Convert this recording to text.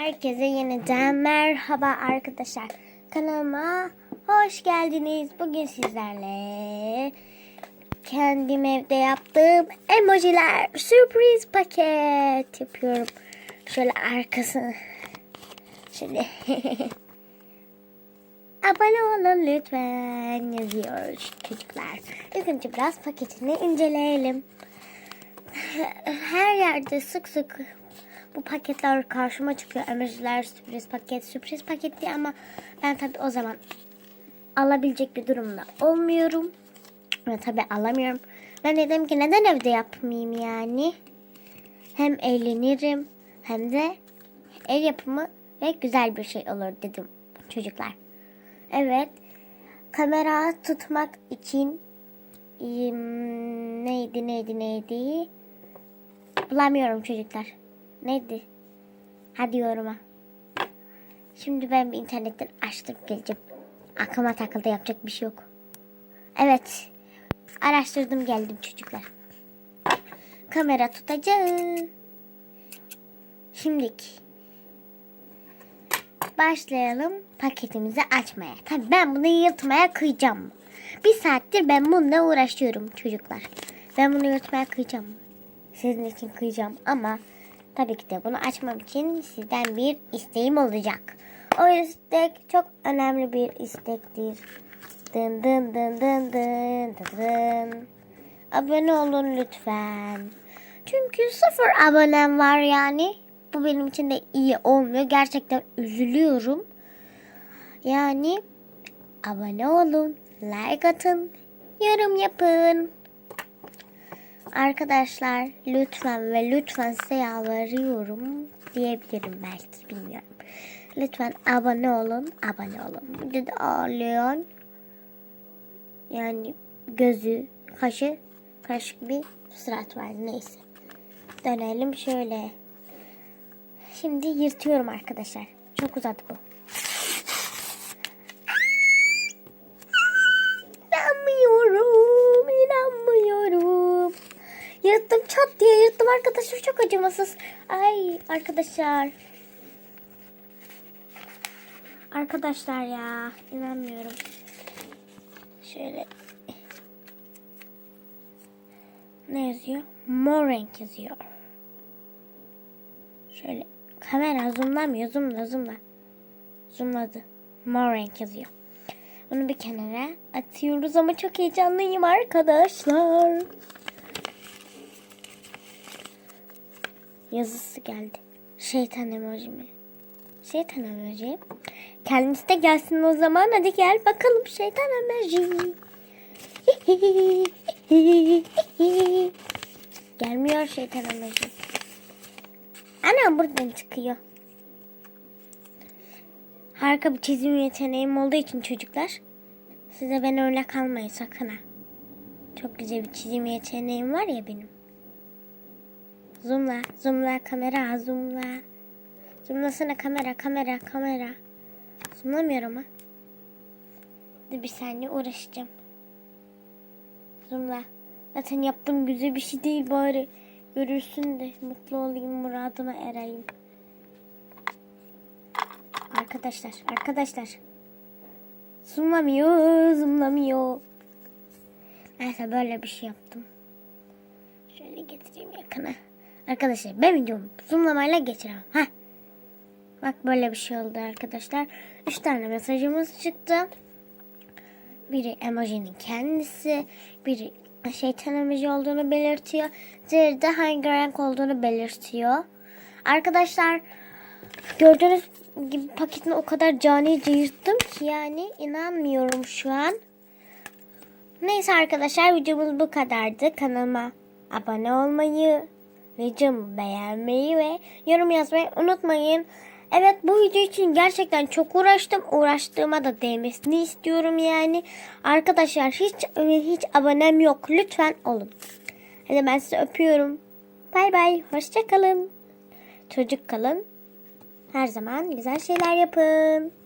Herkese yeniden merhaba arkadaşlar. Kanalıma hoş geldiniz. Bugün sizlerle kendim evde yaptığım emojiler sürpriz paket yapıyorum. Şöyle arkasını şöyle Abone olun lütfen yazıyor çocuklar. İlk biraz paketini inceleyelim. Her yerde sık sık bu paketler karşıma çıkıyor. Emojiler sürpriz paket, sürpriz paket diye ama ben tabii o zaman alabilecek bir durumda olmuyorum. Ve tabii alamıyorum. Ben dedim ki neden evde yapmayayım yani. Hem eğlenirim hem de el yapımı ve güzel bir şey olur dedim çocuklar. Evet. Kamera tutmak için neydi neydi neydi bulamıyorum çocuklar. Neydi? Hadi yoruma. Şimdi ben bir internetten açtım geleceğim. Aklıma takıldı yapacak bir şey yok. Evet. Araştırdım geldim çocuklar. Kamera tutacağım. Şimdiki. Başlayalım paketimizi açmaya. Tabii ben bunu yırtmaya kıyacağım. Bir saattir ben bununla uğraşıyorum çocuklar. Ben bunu yırtmaya kıyacağım. Sizin için kıyacağım ama tabii ki de bunu açmam için sizden bir isteğim olacak. O istek çok önemli bir istektir. Dın dın dın dın dın dın dın. Abone olun lütfen. Çünkü sıfır abonem var yani. Bu benim için de iyi olmuyor. Gerçekten üzülüyorum. Yani abone olun, like atın, yorum yapın. Arkadaşlar lütfen ve lütfen size yalvarıyorum diyebilirim belki bilmiyorum. Lütfen abone olun, abone olun. Bir de ağlıyor. Yani gözü, kaşı, kaşık bir surat var neyse. Dönelim şöyle. Şimdi yırtıyorum arkadaşlar. Çok uzadı bu. Yırttım çat diye yırttım arkadaşlar çok acımasız. Ay arkadaşlar. Arkadaşlar ya inanmıyorum. Şöyle. Ne yazıyor? Mor renk yazıyor. Şöyle kamera zoomlamıyor. Zoomla zoomla. Zoomladı. Mor renk yazıyor. Bunu bir kenara atıyoruz ama çok heyecanlıyım arkadaşlar. Yazısı geldi. Şeytan emoji mi? Şeytan emoji. Kendisi de gelsin o zaman. Hadi gel bakalım şeytan emoji. Gelmiyor şeytan emoji. Ana buradan çıkıyor. Harika bir çizim yeteneğim olduğu için çocuklar. Size ben öyle kalmayın sakın ha. Çok güzel bir çizim yeteneğim var ya benim. Zoomla, zoomla kamera, zoomla. Zoomlasana kamera, kamera, kamera. Zoomlamıyorum ama. Dur bir saniye uğraşacağım. Zoomla. Zaten yaptığım güzel bir şey değil bari. Görürsün de mutlu olayım, muradıma ereyim. Arkadaşlar, arkadaşlar. Zoomlamıyor, zoomlamıyor. Neyse böyle bir şey yaptım. Şöyle getireyim yakına. Arkadaşlar ben videomu zoomlamayla geçiremem. Heh. Bak böyle bir şey oldu arkadaşlar. Üç tane mesajımız çıktı. Biri emojinin kendisi. Biri şeytan emoji olduğunu belirtiyor. Diğeri de hangi renk olduğunu belirtiyor. Arkadaşlar gördüğünüz gibi paketini o kadar canice yırttım ki yani inanmıyorum şu an. Neyse arkadaşlar videomuz bu kadardı. Kanalıma abone olmayı, videomu beğenmeyi ve yorum yazmayı unutmayın. Evet bu video için gerçekten çok uğraştım. Uğraştığıma da değmesini istiyorum yani. Arkadaşlar hiç hiç abonem yok. Lütfen olun. Hadi ben sizi öpüyorum. Bay bay. Hoşça kalın. Çocuk kalın. Her zaman güzel şeyler yapın.